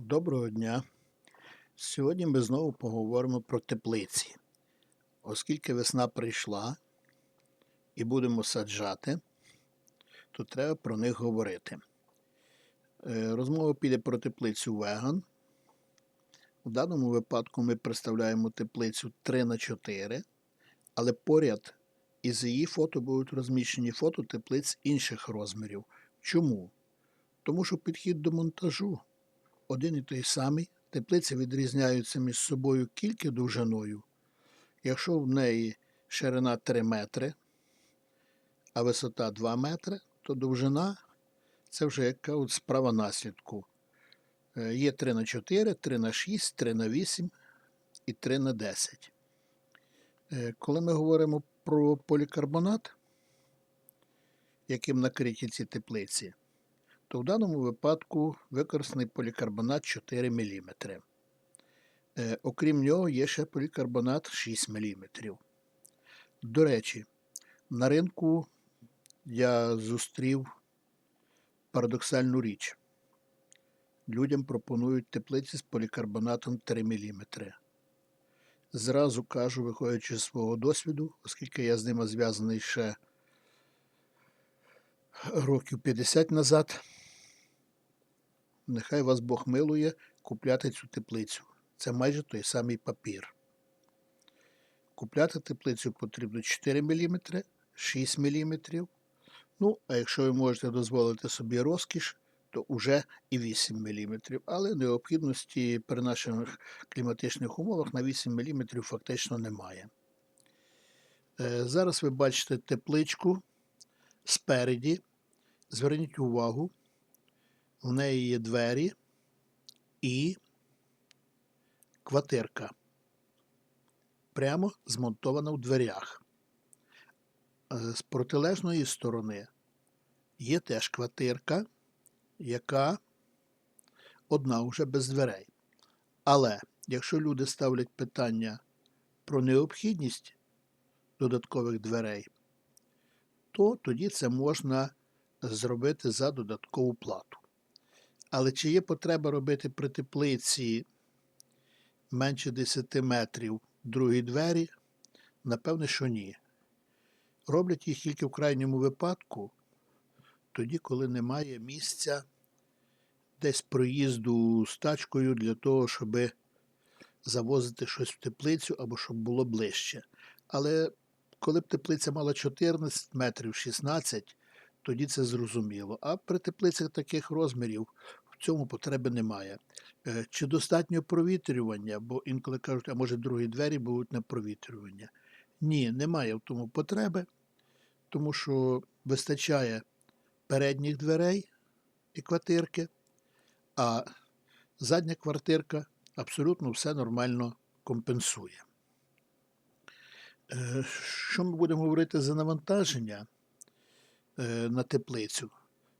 Доброго дня. Сьогодні ми знову поговоримо про теплиці. Оскільки весна прийшла і будемо саджати, то треба про них говорити. Е, Розмова піде про теплицю веган. У даному випадку ми представляємо теплицю 3 на 4 але поряд із її фото будуть розміщені фото теплиць інших розмірів. Чому? Тому що підхід до монтажу один і той самий. Теплиці відрізняються між собою тільки довжиною. Якщо в неї ширина 3 метри, а висота 2 метри, то довжина це вже яка от справа наслідку. Е, Є 3 на 4, 3 на 6, 3 на 8 і 3 на 10. Е, Коли ми говоримо про полікарбонат, яким накриті ці теплиці, то в даному випадку використаний полікарбонат 4 мм. Е, окрім нього, є ще полікарбонат 6 мм. До речі, на ринку я зустрів парадоксальну річ. Людям пропонують теплиці з полікарбонатом 3 мм. Зразу кажу, виходячи з свого досвіду, оскільки я з ними зв'язаний ще років 50 назад. Нехай вас Бог милує купляти цю теплицю. Це майже той самий папір. Купляти теплицю потрібно 4 мм, 6 мм. Ну, а якщо ви можете дозволити собі розкіш, то вже і 8 мм. Але необхідності при наших кліматичних умовах на 8 мм фактично немає. Е, Зараз ви бачите тепличку спереді. Зверніть увагу, в неї є двері і квартирка. Прямо змонтована в дверях. Е, З протилежної сторони є теж квартирка, яка одна вже без дверей. Але якщо люди ставлять питання про необхідність додаткових дверей, то тоді це можна зробити за додаткову плату. Але чи є потреба робити при теплиці менше 10 метрів другі двері? Напевне, що ні. Роблять їх тільки в крайньому випадку, тоді, коли немає місця десь проїзду з тачкою для того, щоб завозити щось в теплицю або щоб було ближче. Але коли б теплиця мала 14 метрів 16, тоді це зрозуміло. А при теплицях таких розмірів в цьому потреби немає. Е, Чи достатньо провітрювання, бо інколи кажуть, а може другі двері будуть на провітрювання. Ні, немає в тому потреби, тому що вистачає передніх дверей і квартирки, а задня квартирка абсолютно все нормально компенсує. Е, Що ми будемо говорити за навантаження на теплицю?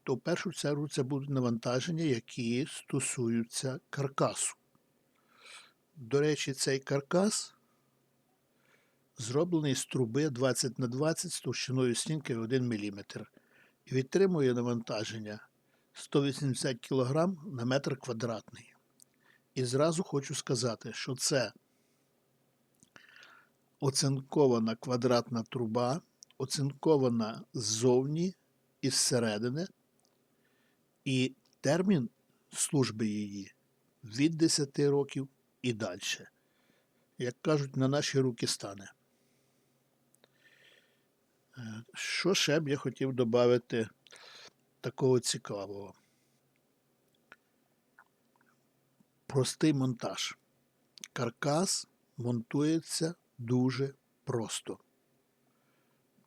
То в першу чергу це будуть навантаження, які стосуються каркасу. До речі, цей каркас зроблений з труби 20 на 20 з товщиною стінки 1 мм і відтримує навантаження 180 кг на метр квадратний. І зразу хочу сказати, що це оцинкована квадратна труба, оцинкована ззовні і зсередини, і термін служби її від 10 років і далі. Як кажуть, на наші руки стане. Е, Що ще б я хотів додати такого цікавого? Простий монтаж. Каркас монтується дуже просто.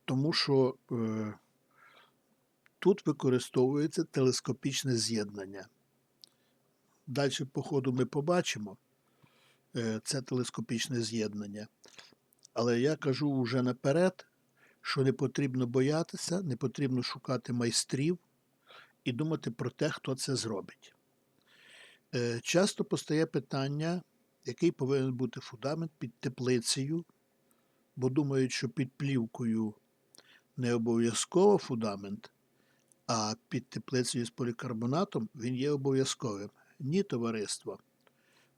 Тому що е, тут використовується телескопічне з'єднання. Далі, по ходу, ми побачимо е, це телескопічне з'єднання. Але я кажу вже наперед, що не потрібно боятися, не потрібно шукати майстрів і думати про те, хто це зробить. Е, Часто постає питання, який повинен бути фундамент під теплицею, бо думають, що під плівкою не обов'язково фундамент, а під теплицею з полікарбонатом він є обов'язковим. Ні, товариство.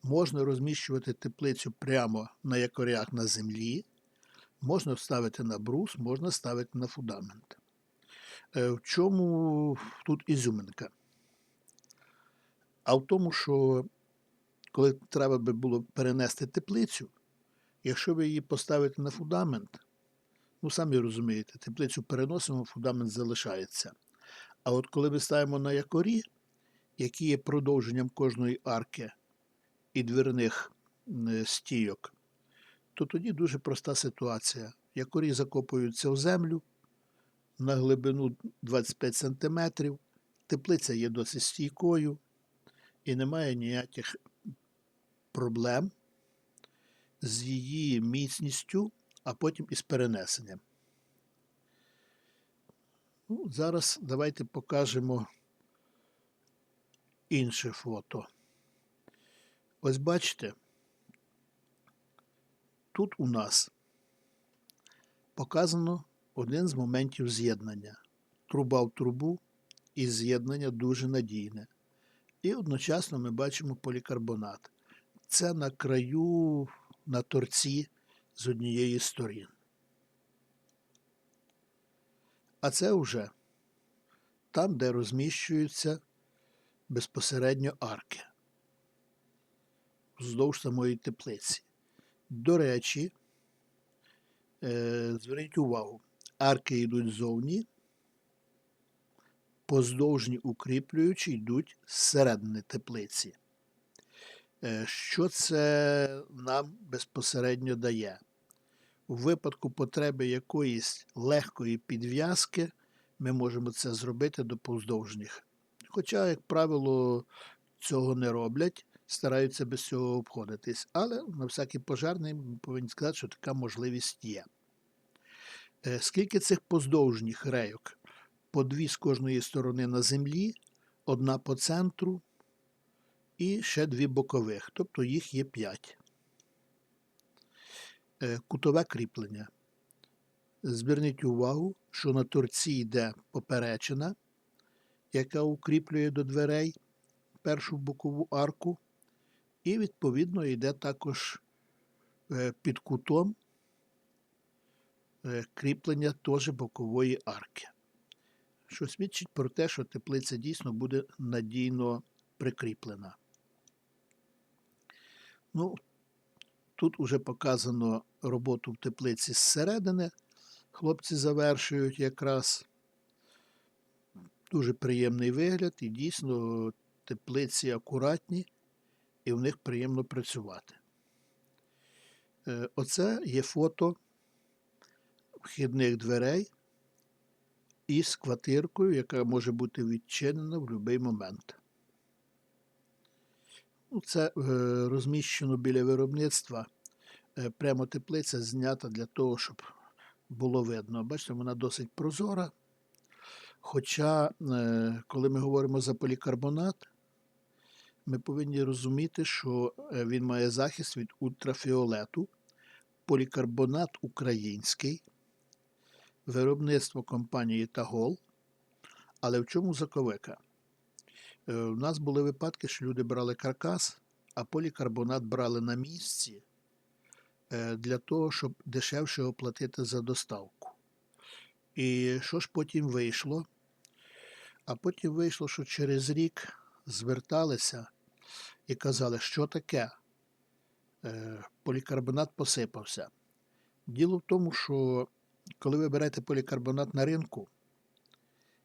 Можна розміщувати теплицю прямо на якорях на землі, можна ставити на брус, можна ставити на фундамент. Е, В чому тут ізюминка? А в тому, що коли треба би було перенести теплицю, якщо ви її поставите на фундамент, ну самі розумієте, теплицю переносимо, фундамент залишається. А от коли ми ставимо на якорі, які є продовженням кожної арки і дверних стійок, то тоді дуже проста ситуація. Якорі закопуються в землю на глибину 25 см, теплиця є досить стійкою і немає ніяких проблем з її міцністю, а потім із перенесенням. Ну, зараз давайте покажемо інше фото. Ось бачите, тут у нас показано один з моментів з'єднання. Труба в трубу і з'єднання дуже надійне. І одночасно ми бачимо полікарбонат. Це на краю, на торці з однієї сторін. А це вже там, де розміщуються безпосередньо арки вздовж самої теплиці. До речі, е, зверніть увагу, арки йдуть ззовні, поздовжні укріплюючі йдуть зсередини теплиці. Е, Що це нам безпосередньо дає? У випадку потреби якоїсь легкої підв'язки ми можемо це зробити до повздовжніх. Хоча, як правило, цього не роблять, стараються без цього обходитись. Але на всякий пожарний ми повинні сказати, що така можливість є. Е, Скільки цих поздовжніх рейок? По дві з кожної сторони на землі, одна по центру і ще дві бокових, тобто їх є п'ять. Е, Кутове кріплення. Зверніть увагу, що на торці йде поперечина, яка укріплює до дверей першу бокову арку, і, відповідно, йде також е, під кутом е, кріплення теж бокової арки, що свідчить про те, що теплиця дійсно буде надійно прикріплена. Ну, тут уже показано роботу в теплиці зсередини. Хлопці завершують якраз дуже приємний вигляд, і дійсно теплиці акуратні, і в них приємно працювати. Е, Оце є фото вхідних дверей із квартиркою, яка може бути відчинена в будь-який момент. Ну, Це е, розміщено біля виробництва. Е, Прямо теплиця знята для того, щоб було видно. Бачите, вона досить прозора. Хоча, е, коли ми говоримо за полікарбонат, ми повинні розуміти, що він має захист від ультрафіолету. Полікарбонат український, виробництво компанії Тагол. Але в чому заковика? Е, У нас були випадки, що люди брали каркас, а полікарбонат брали на місці е, для того, щоб дешевше оплатити за доставку. І що ж потім вийшло? А потім вийшло, що через рік зверталися і казали, що таке Е, полікарбонат посипався. Діло в тому, що коли ви берете полікарбонат на ринку,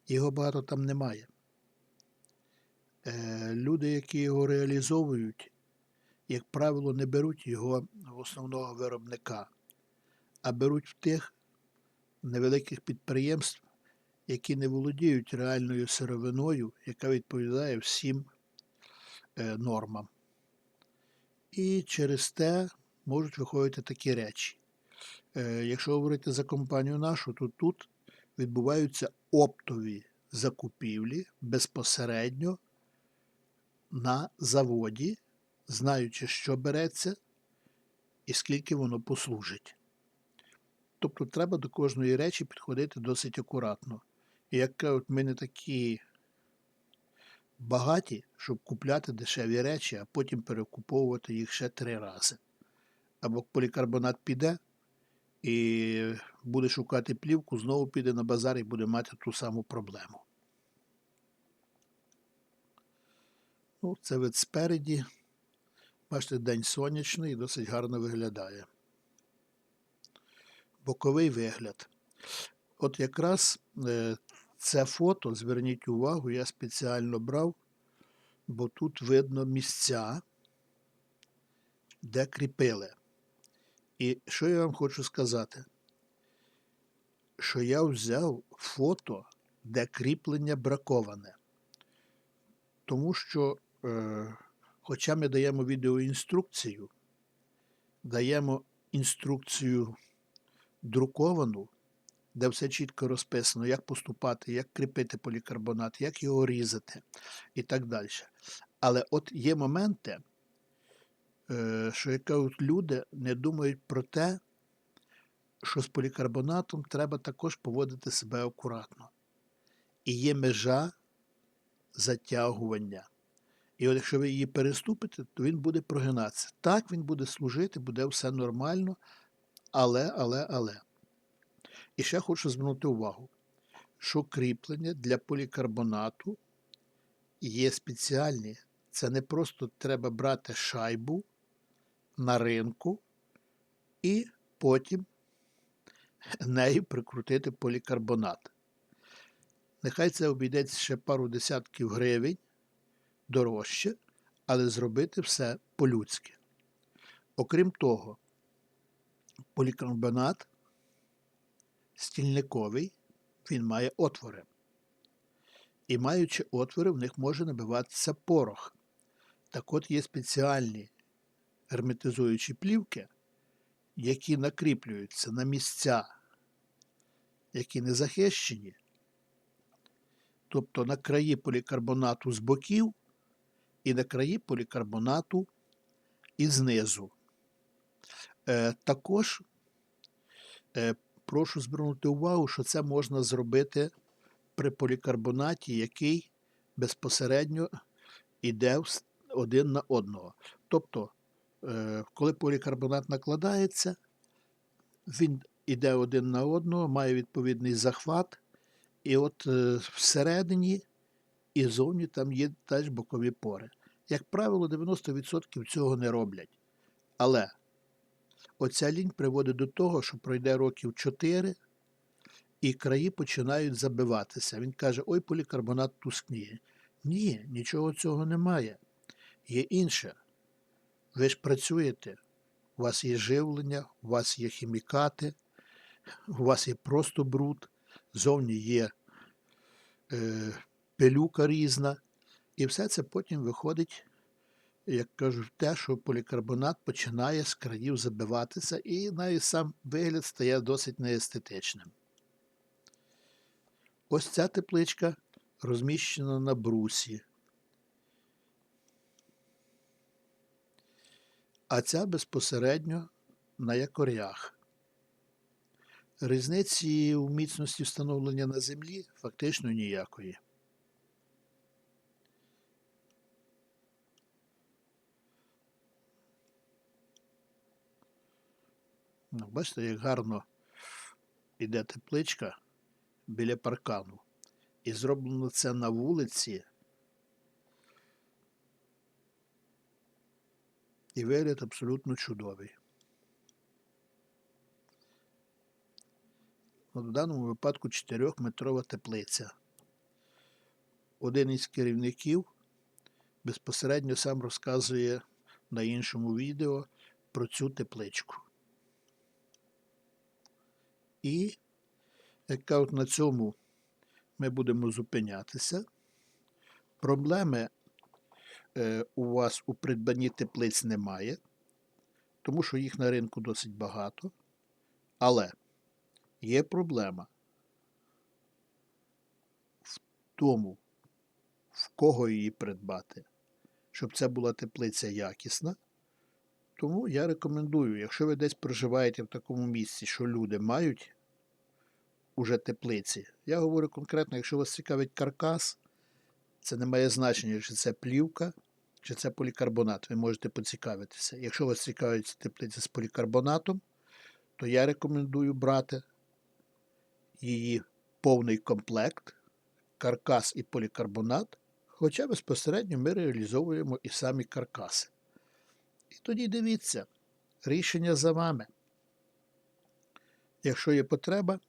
його багато там немає. Е, Люди, які його реалізовують, як правило, не беруть його в основного виробника, а беруть в тих невеликих підприємств, які не володіють реальною сировиною, яка відповідає всім е, нормам. І через те можуть виходити такі речі. Е, Якщо говорити за компанію нашу, то тут відбуваються оптові закупівлі безпосередньо на заводі, знаючи, що береться і скільки воно послужить. Тобто треба до кожної речі підходити досить акуратно. І як кажуть, ми не такі багаті, щоб купляти дешеві речі, а потім перекуповувати їх ще три рази. Або полікарбонат піде і буде шукати плівку, знову піде на базар і буде мати ту саму проблему. Ну, це вид спереді. Бачите, день сонячний і досить гарно виглядає. Боковий вигляд. От якраз е, це фото, зверніть увагу, я спеціально брав, бо тут видно місця, де кріпили. І що я вам хочу сказати? Що я взяв фото, де кріплення браковане. Тому що, хоча ми даємо відеоінструкцію, даємо інструкцію друковану, де все чітко розписано, як поступати, як кріпити полікарбонат, як його різати і так далі. Але от є моменти, е, що кажуть, люди не думають про те, що з полікарбонатом треба також поводити себе акуратно. І є межа затягування. І от якщо ви її переступите, то він буде прогинатися. Так, він буде служити, буде все нормально, але, але, але. І ще хочу звернути увагу, що кріплення для полікарбонату є спеціальні. Це не просто треба брати шайбу на ринку і потім нею прикрутити полікарбонат. Нехай це обійдеться ще пару десятків гривень дорожче, але зробити все по-людськи. Окрім того, полікарбонат стільниковий, він має отвори. І маючи отвори, в них може набиватися порох. Так от є спеціальні герметизуючі плівки, які накріплюються на місця, які не захищені, тобто на краї полікарбонату з боків і на краї полікарбонату і знизу. Е, також е, прошу звернути увагу, що це можна зробити при полікарбонаті, який безпосередньо йде один на одного. Тобто, е, коли полікарбонат накладається, він йде один на одного, має відповідний захват, і от всередині і зовні там є теж бокові пори. Як правило, 90% цього не роблять. Але оця лінь приводить до того, що пройде років 4 і краї починають забиватися. Він каже, ой, полікарбонат тускніє. Ні, нічого цього немає. Є інше. Ви ж працюєте, у вас є живлення, у вас є хімікати, у вас є просто бруд, зовні є е, пилюка різна. І все це потім виходить, як кажуть, те, що полікарбонат починає з країв забиватися, і навіть сам вигляд стає досить неестетичним. Ось ця тепличка розміщена на брусі. А ця безпосередньо на якорях. Різниці у міцності встановлення на землі фактично ніякої. Ну, Бачите, як гарно йде тепличка біля паркану. І зроблено це на вулиці. І вигляд абсолютно чудовий. От в даному випадку 4-метрова теплиця. Один із керівників безпосередньо сам розказує на іншому відео про цю тепличку. І, як кажуть, на цьому ми будемо зупинятися. Проблеми е, у вас у придбанні теплиць немає, тому що їх на ринку досить багато. Але є проблема в тому, в кого її придбати, щоб це була теплиця якісна. Тому я рекомендую, якщо ви десь проживаєте в такому місці, що люди мають уже теплиці, я говорю конкретно, якщо вас цікавить каркас, Це не має значення, чи це плівка, чи це полікарбонат. Ви можете поцікавитися. Якщо вас цікавить теплиця з полікарбонатом, то я рекомендую брати її повний комплект, каркас і полікарбонат, хоча безпосередньо ми реалізовуємо і самі каркаси. І тоді дивіться, рішення за вами. Якщо є потреба,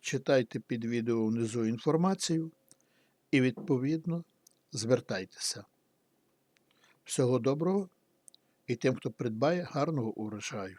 читайте під відео внизу інформацію і відповідно звертайтеся. Всього доброго і тим, хто придбає гарного урожаю.